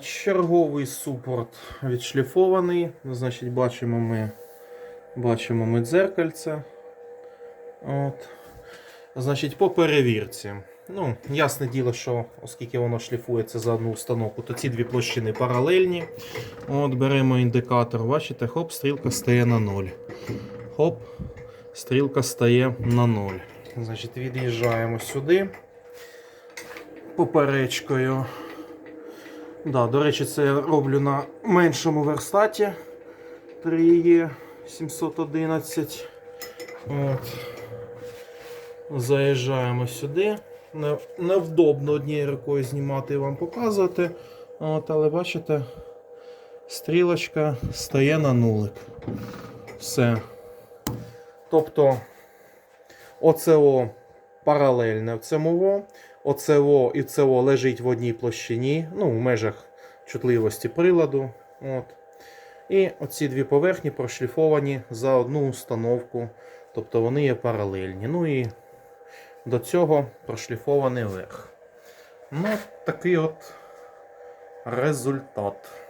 Черговий супорт відшліфований. Значить, бачимо ми, бачимо ми дзеркальце. От. Значить, по перевірці. Ну, ясне діло, що оскільки воно шліфується за одну установку, то ці дві площини паралельні. От, беремо індикатор, бачите, хоп, стрілка стає на 0. Хоп, стрілка стає на 0. Значить, від'їжджаємо сюди поперечкою. Да, до речі, це я роблю на меншому верстаті 3Е 711. От. Заїжджаємо сюди. Невдобно однією рукою знімати і вам показувати. От, але бачите, стрілочка стає на нулик. Все. Тобто ОЦО паралельне цьому. ОЦО і ЦО лежить в одній площині, ну, в межах чутливості приладу. От. І оці дві поверхні прошліфовані за одну установку, тобто вони є паралельні. Ну і до цього прошліфований верх. Ну, такий от результат.